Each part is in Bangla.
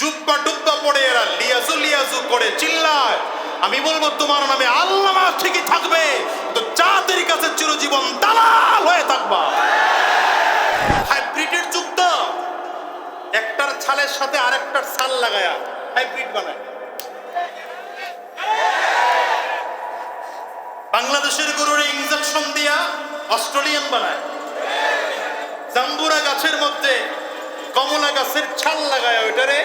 চুপ্পা টুপ্পা পড়ে এরা লিয়াজু লিয়াজু করে চিল্লায়। আমি বলব, তোমার নামে আল্লামা ঠিকই থাকবে। তো জাতির কাছে চিরজীবন দালাল হয়ে থাকবা। হাইব্রিডের যুগ একটার ছালের সাথে আরেকটার ছাল লাগায়া হাইব্রিড বানায়। বাংলাদেশের গরুর ইঞ্জেকশন দিয়া অস্ট্রেলিয়ান বানায়। জাম্বুরা গাছের মধ্যে কমলা গাছের ছাল লাগায় ওইটারে।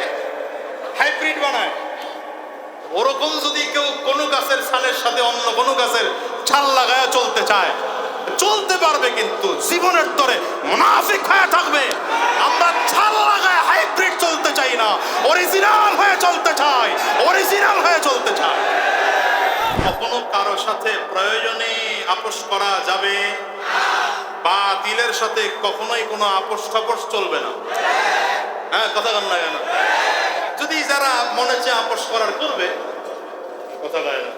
হাইব্রিড বানায়। ওরকম যদি কেউ কোনো গাছের ছালের সাথে অন্য কোনো গাছের ছাল লাগায় চলতে চায়, চলতে পারবে কিন্তু জীবনের তরে মুনাফিক হয়ে থাকবে। আমরা ছাল লাগায় হাইব্রিড চলতে চাই না অরিজিনাল হয়ে চলতে চাই অরিজিনাল হয়ে চলতে চাই। কখনো কারও সাথে প্রয়োজনে আপোষ করা যাবে? বা তিলের সাথে কখনোই কোনো আপোষ টাপস চলবে না? হ্যাঁ কথা কন না কেন? যদি যারা মনে চেয়ে আপোষ করার করবে, কথা কয় না।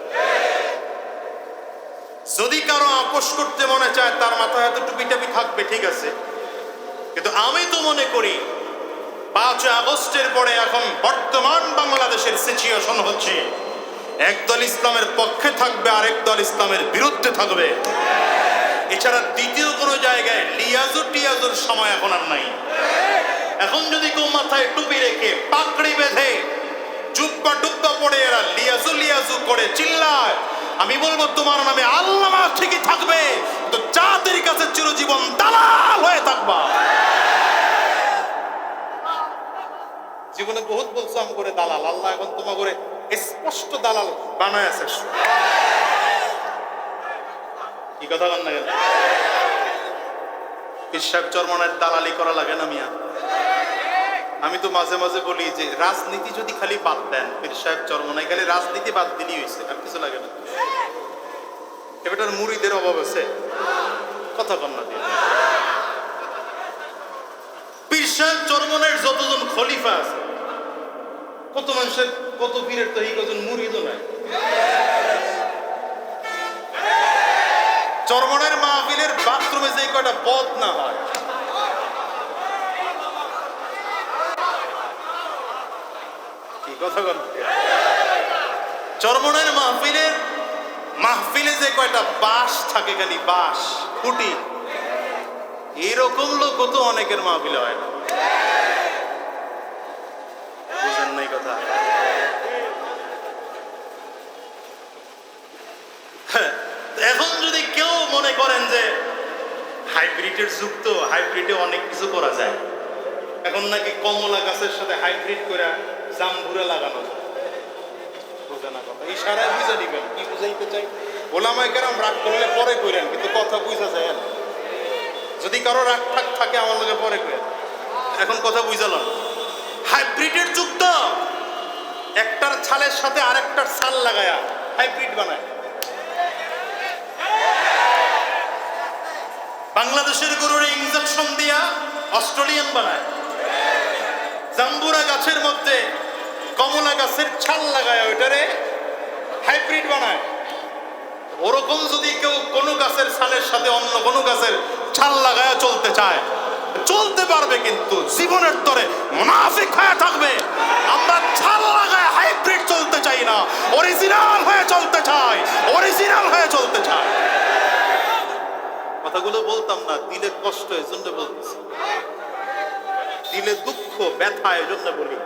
যদি কারও আপোষ করতে মনে চায়, তার মাথায় হয়তো টুপি টাপি থাকবে, ঠিক আছে। কিন্তু আমি তো মনে করি পাঁচই আগস্টের পরে এখন বর্তমান বাংলাদেশের সিচুয়েশন হচ্ছে একদল ইসলামের পক্ষে থাকবে আর একদল ইসলামের বিরুদ্ধে থাকবে। এছাড়া দ্বিতীয় কোনো জায়গায় লিয়াজু টিয়াজুর সময় এখন আর নাই। এখন যদি কেউ মাথায় টুপি রেখে পাকড়ি বেঁধে চুপ্পা টুপ্পা পড়ে এরা লিয়াজু লিয়াজু করে চিল্লায়, আমি বলব তোমার নামে আল্লামা ঠিকই থাকবে তো জাতির কাছে চিরজীবন দালাল হয়ে থাকবা। জীবনে বহুত বলছো আম করে দালাল, আল্লাহ এখন তোমার করে স্পষ্ট দালাল বানায় আছে। কি কথা বল না পিসাব চরমনের দালালি করা লাগে না মিয়া। আমি তো মাঝে মাঝে বলি যে, রাজনীতি যদি খালি বাদ দেন পীর সাহেব চরমনাই খালি রাজনীতি বাদ দিলেই হয়েছে আর কিছু লাগে না। এবারটার মুড়িদের অভাব আছে। কথা কন না পীর সাহেব চরমনের যতজন খলিফা আছে, কত মানুষের, কত পীরের তো এই কজন মুড়িদও নাই। চরমনের মাহফিলের বাথরুমে যে কয়টা বদ না হয় চরমনের মাহফিলের মাহফিলে যে কয়টা বাস থাকে খালি বাস খুঁটি এরকম লোক তো অনেকের মাহফিলে হয় না। হ্যাঁ, এখন যদি কেউ মনে করেন যে হাইব্রিডের যুগ তো হাইব্রিডে অনেক কিছু করা যায়। এখন নাকি কমলা গাছের সাথে হাইব্রিড করে জাম্বুরা লাগানো যায়। ইশারায় কি চাই? রাগ পরে কিন্তু কথা বুঝা যায় না। যদি থাকে, আমার লগে পরে এখন কথা বুঝালাম হাইব্রিডের একটার ছালের সাথে আরেকটার ছাল লাগায়া হাইব্রিড বানায়। বাংলাদেশের গরুর ইঞ্জেকশন দিয়া অস্ট্রেলিয়ান বানায়। জাম্বুরা গাছের মধ্যে গাছের ছাল লাগায় ওইটারে হাইব্রিড বানায়। ওরকম যদি কেউ কোনো গাছের ছালের সাথে অন্য কোনো গাছের ছাল লাগায় চলতে চায়, চলতে পারবে কিন্তু জীবনের তরে মুনাফিক হয়ে থাকবে। আমরা ছাল লাগায় হাইব্রিড চলতে চাই না অরিজিনাল হয়ে চলতে চাই অরিজিনাল হয়ে চলতে চাই। কথাগুলো বলতাম না দিলে কষ্ট এই জন্য বলতেছি। দিলে দুঃখ, ব্যথা এই জন্য বলি।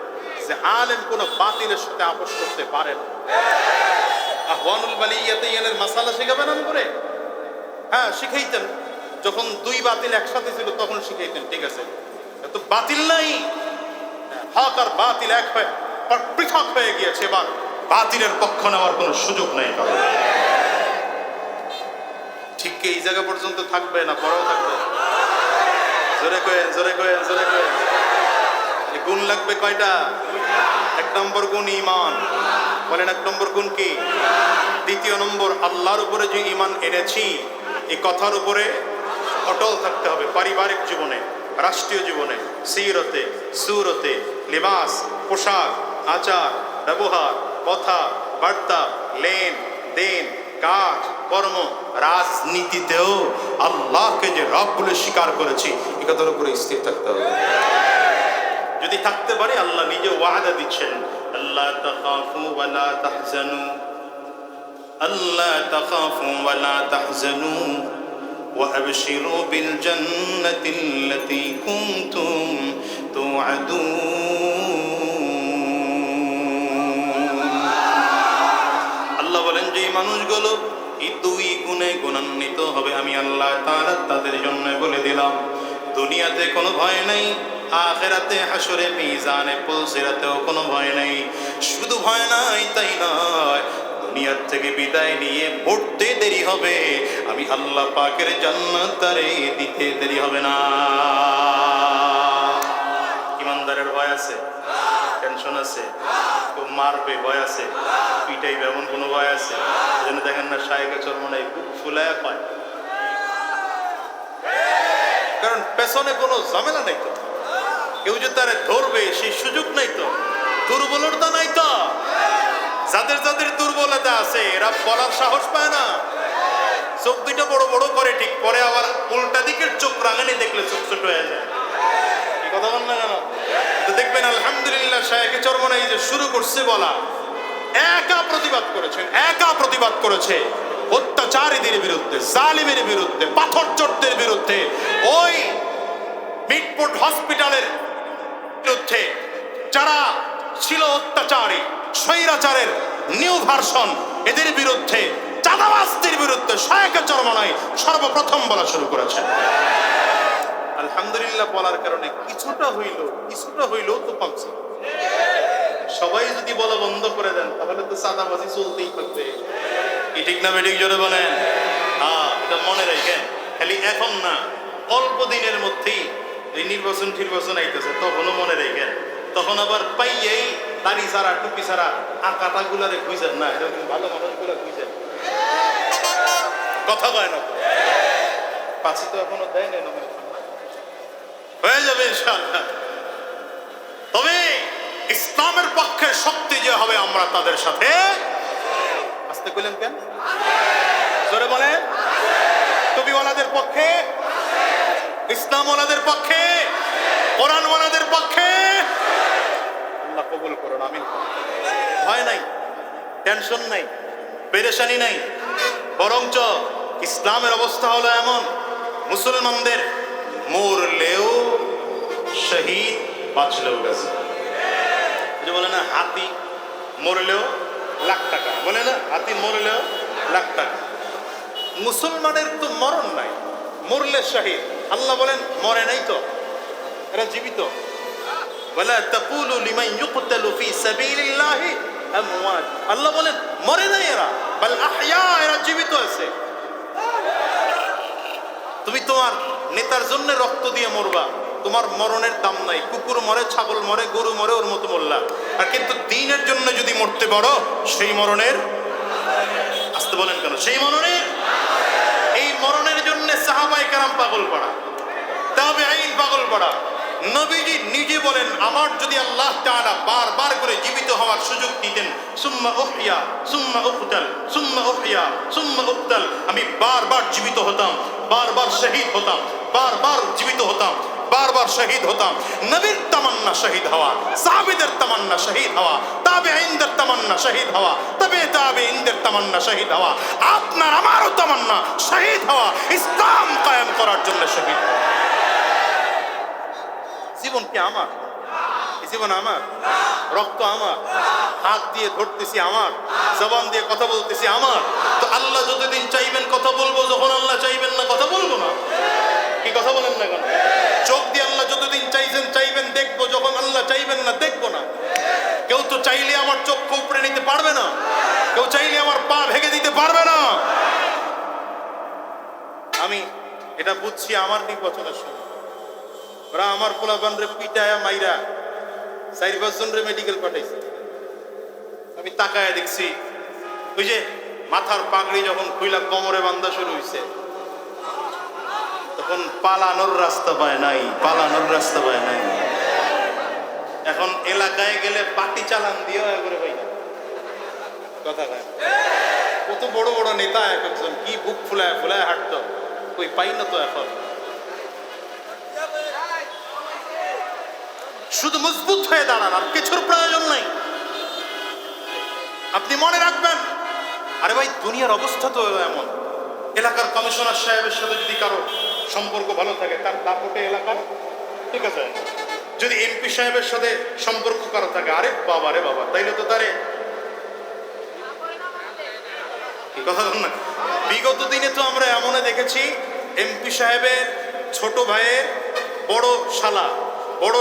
যে আলেম কোন বাতিলের সাথে আপোষ করতে পারে না। আহ্বানুল বালিয়াতে ইয়ানের মাসালা শেখাবেন আমি করে হ্যাঁ শিখাইতেন। যখন দুই বাতিল একসাথে ছিল, তখন শিখাইতেন, ঠিক আছে? তো বাতিল নাই। হক আর বাতিল এক হয়ে পৃথক হয়ে গিয়েছে এবার। বাতিলের পক্ষ নেওয়ার কোনো সুযোগ নেই ঠিক এই জায়গা পর্যন্ত থাকবে না পরেও থাকবে? জোরে কয়ে জোরে কয়ে জোরে কয়ে। গুণ লাগবে কয়টা? এক নম্বর গুণ ইমান বলেন এক নম্বর গুণ কি? দ্বিতীয় নম্বর, আল্লাহর উপরে যে ইমান এনেছি, এই কথার উপরে অটল থাকতে হবে পারিবারিক জীবনে, রাষ্ট্রীয় জীবনে, সিরতে, সুরতে, লিবাস, পোশাক, আচার, ব্যবহার, কথা, বার্তা, লেন, দেন, কাজ, কর্ম, রাজনীতিতেও আল্লাহকে যে রব বলে স্বীকার করেছি, এ কথার উপরে স্থির থাকতে হবে। যদি থাকতে পারে আল্লাহ নিজে ওয়াদা দিচ্ছেন আল্লাহ তাখাফু ওয়ালা তাহজানু আল্লাহ তাখাফু ওয়ালা তাহজানু وأبشروا بالجنة التي كنتم توعدون আল্লাহ বলেন যে এই মানুষগুলো এই দুই গুণে গুণান্বিত হবে আমি আল্লাহ তাআলা তাদের জন্য বলে দিলাম দুনিয়াতে কোনো ভয় নেই আখেরাতে হাসরে মিজানে পৌঁছেরাতেও কোনো ভয় নেই। শুধু ভয় নাই, তাই নয়, দুনিয়ার থেকে বিদায় নিয়ে মরতে দেরি হবে। আমি আল্লাহ পাকের জান্নাত তারে দিতে দেরি হবে না। ইমানদারের ভয় আছে? টেনশন আছে? কেউ মারবে, ভয় আছে? পিটাইবে এমন কোনো ভয় আছে? এই জন্য দেখেন না সাহেকে চরমনাই বুক ফুলায় পায়। কারণ পেছনে কোনো ঝামেলা নাই তো। কেউ যে তারে ধরবে, সেই সুযোগ নাই তো। দুর্বলতা নাই তো। যাদের যাদের দুর্বলতা আছে, এরা বলার সাহস পায় না। চোখ দুইটা বড় বড় করে ঠিক, পরে আবার উল্টা দিকের চোখ রাঙানি দেখলে চোখ ছোট হয়ে যায়। কথা বল না কেন? তো দেখবেন, আলহামদুলিল্লাহ শাহেকে চরমনাই যে শুরু করছে বলা, একা প্রতিবাদ করেছেন, একা প্রতিবাদ করেছে। অত্যাচারীদের বিরুদ্ধে, জালিমের বিরুদ্ধে পাথর চোরদের বিরুদ্ধে, ওই মিটপোর্ট হসপিটালের বিরুদ্ধে যারা ছিল অত্যাচারী, স্বৈরাচারের নিউ ভার্সন এদের বিরুদ্ধে, চাঁদাবাজদের বিরুদ্ধে শায়কে চরমনাই সর্বপ্রথম বলা শুরু করেছেন আলহামদুলিল্লাহ বলার কারণে কিছুটা হইল, কিছুটা হইলেও তো পাচ্ছে সবাই যদি বলা বন্ধ করে দেন, তাহলে তো সাদাবাজি চলতেই থাকবে। কি ঠিক না বেঠিক জোরে বলেন? হ্যাঁ এটা মনে রেখেন। খালি এখন না, অল্প দিনের মধ্যেই এই নির্বাচন নির্বাচন আইতেছে তখনও মনে রেখেন। তখন আবার পাইয়েই দাড়ি ছাড়া টুপি ছাড়া আর কাটাগুলারে খুঁজেন না এরকম ভালো মানুষগুলো খুঁজেন। কথা কয় না? পাঁচে তো এখনও দেয় না nomination, হয়ে যাবে তবে ইসলামের পক্ষে শক্তি যে হবে আমরা তাদের সাথে আসতে কইলেন কেন? জোরে বলেন। টুপিওয়ালাদের পক্ষে ইসলামওয়ালাদের পক্ষে কোরআনওয়ালাদের পক্ষে আল্লাহ কবুল করুন, আমিন। ভয় নাই টেনশন নাই, পেরেশানি নাই। বরঞ্চ ইসলামের অবস্থা হলো এমন, মুসলমানদের মরলেও শহীদ বাঁচলেও গেছে। যে বলে না, হাতি মরলেও লাখ টাকা। বলে না, হাতি মরলেও লাখ টাকা। মুসলমানের তো মরণ নাই, মরলে শহীদ। আল্লাহ বলেন, মরে নাই তো, এরা জীবিত। বলে তাকুলু লিমান ইউকতালু ফি সাবিলিল্লাহি আমওয়াত। আল্লাহ বলেন, মরে নাই এরা, বল আহইয়া, এরা জীবিত আছে। তুমি তোমার নেতার জন্য রক্ত দিয়ে মরবা। তোমার মরণের দাম নাই, কুকুর মরে, ছাগল মরে, গরু মরে, ওর মতো মরলা আর কিন্তু দিনের জন্য যদি মরতে পারো, সেই মরণের আসতে বলেন কেন, সেই মরণের? এই মরণের জন্য সাহাবাই কারাম পাগল পড়া। তবে আইন পাগল পড়া। নবীজি নিজে বলেন, আমার যদি আল্লাহ তাআলা বারবার করে জীবিত হওয়ার সুযোগ দিতেন, সুম্মা উহইয়া, সুম্মা উকতাল, সুম্মা উহইয়া, সুম্মা উকতাল, আমি বারবার জীবিত হতাম, বারবার শহীদ হতাম, বারবার জীবিত হতাম, বারবার শহীদ হতাম। নবীর তামান্না শহীদ হওয়া, সাহাবীদের তামান্না শহীদ হওয়া তাবে ইনদের তামান্না শহীদ হওয়া, তবে তাবে ইনদের তামান্না শহীদ হওয়া, আপনার আমারও তামান্না শহীদ হওয়া, ইসলাম কায়েম করার জন্য শহীদ হওয়া। জীবন কি আমার? জীবন আমার? রক্ত আমার? হাত দিয়ে ধরতেছি আমার? জবান দিয়ে কথা বলতেছি আমার? তো আল্লাহ যতদিন চাইবেন কথা বলব, যখন আল্লাহ চাইবেন না কথা বলব না। কি কথা বলেন না কেন? চোখ দিয়ে আল্লাহ যতদিন চাইছেন, চাইবেন, দেখব। যখন আল্লাহ চাইবেন না, দেখব না। কেউ তো চাইলে আমার চক্ষু উপরে নিতে পারবে না। কেউ চাইলে আমার পা ভেঙে দিতে পারবে না। আমি এটা বুঝছি আমার নির্বাচনের সময়। ওরা আমার পোলাপান রে পিটায়া মাইরা চার পাঁচজন রে মেডিকেল পাঠাইছে। আমি তাকায় দেখছি, ওই যে মাথার পাগড়ি যখন খুইলা কোমরে বান্ধা শুরু হইছে, তখন পালানোর রাস্তা পায় নাই, পালানোর রাস্তা পায় নাই। এখন এলাকায় গেলে পাটি চালান দিয়েও একবারে ভাই। কথা কয়। কত বড় বড় নেতা এক একজন, কি বুক ফুলায় ফুলায় হাঁটতো, কই পাই না তো এখন। শুধু মজবুত হয়ে দাঁড়ান, আর কিছুর প্রয়োজন নাই। আপনি মনে রাখবেন, আরে ভাই, দুনিয়ার অবস্থা তো এমন। এলাকার কমিশনার সাহেবের সাথে যদি কারও সম্পর্ক ভালো থাকে, তার দাপটে এলাকার, ঠিক আছে? যদি এমপি সাহেবের সাথে সম্পর্ক কারও থাকে, আরে বাবা রে বাবা, তাইলে তো তারে কথা বিগত দিনে তো আমরা এমনই দেখেছি, এমপি সাহেবের ছোট ভাইয়ের বড় শালা, বড়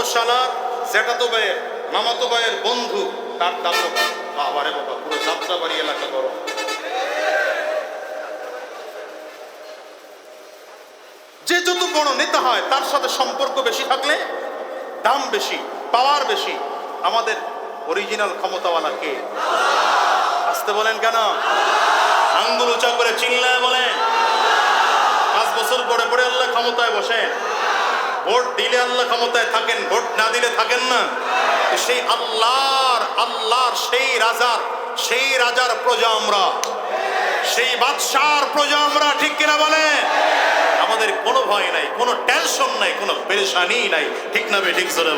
শালা জ্যাঠাতো ভাইয়ের, মামাতো ভাইয়ের বন্ধু, তার দাপট বাবা রে বাবা, পুরো যাত্রাবাড়ি এলাকা গরম যে যত বড় নেতা হয়, তার সাথে সম্পর্ক বেশি থাকলে, দাম বেশি, পাওয়ার বেশি। আমাদের অরিজিনাল ক্ষমতাওয়ালা কে? আসতে বলেন কেন? আঙ্গুল উঁচা করে চিল্লায় বলেন। পাঁচ বছর পরে পরে আল্লাহ ক্ষমতায় বসেন। ভোট দিলে আল্লাহ ক্ষমতায় থাকেন, ভোট না দিলে থাকেন না। সেই আল্লাহর আল্লাহর সেই রাজার সেই রাজার প্রজা আমরা। সেই বাদশার প্রজা আমরা, ঠিক কিনা বলে? আমাদের কোনো ভয় নাই, কোনো টেনশন নাই, কোনো পেরেশানি নাই, ঠিক না বে, ঠিক।